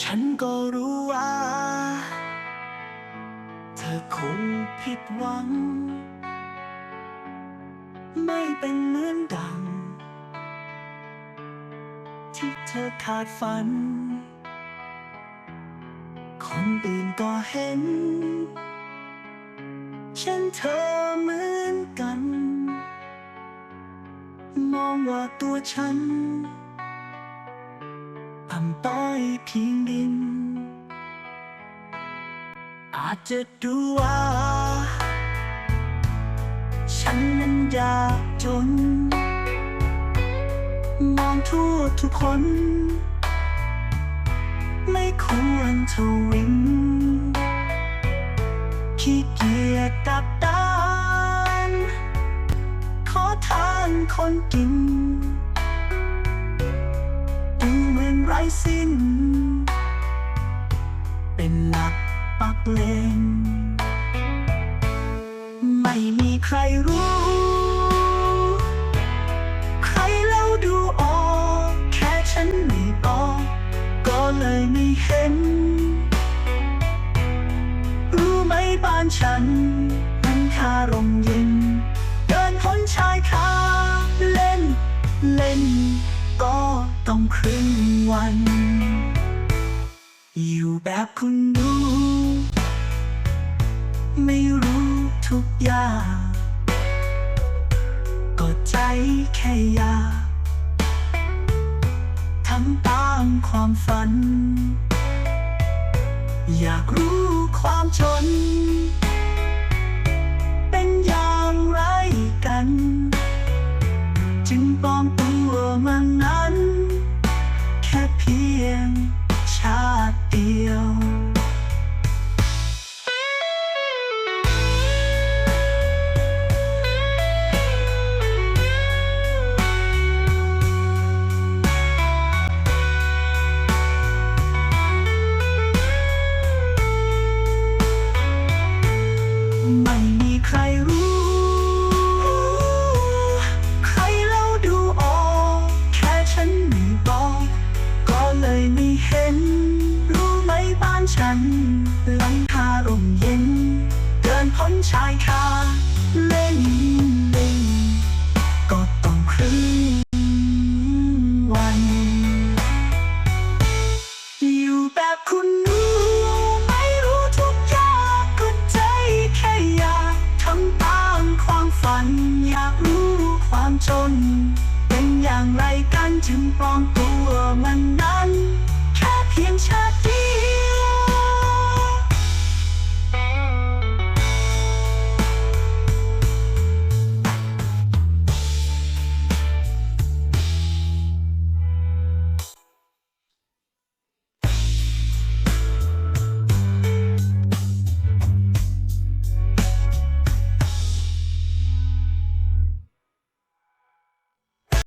ฉันก็รู้ว่า เธอคงผิดหวัง ไม่เป็นเหมือนดัง ที่เธอขาดฝัน คนอื่นก็เห็น ฉันเธอเหมือนกัน มองว่าตัวฉัน ต่ำต้อยเพียงดิน อาจจะดูว่า ฉันนั้นยากจน มองทั่วทุกคน ไม่ควรทวินขี้เกียจกลับตาน ขอทานคนกิน ไร้สิ้น เป็นหลักปักเลนไม่มีใครรู้ ใครเล่าดูออกแค่ฉันไม่บอกก็เลยไม่เห็น รู้ไหมบ้านฉันมันคารม ต้องครึ่งวัน อยู่แบบคุณดูไม่รู้ทุกอย่างก็ใจแค่อยากทำตามความฝัน อยากรู้ความจน ฉัน หลังคาร่มเย็น เดินพ้นชายคาเล่นเล่นก็ต้องครึ่งวัน อยู่แบบคุณรู้ไม่รู้ทุกอย่างก็ใจแค่อยากทำตามความฝัน อยากรู้ความจน เป็นอย่างไรกันจึงปลอมตัวมันนั้น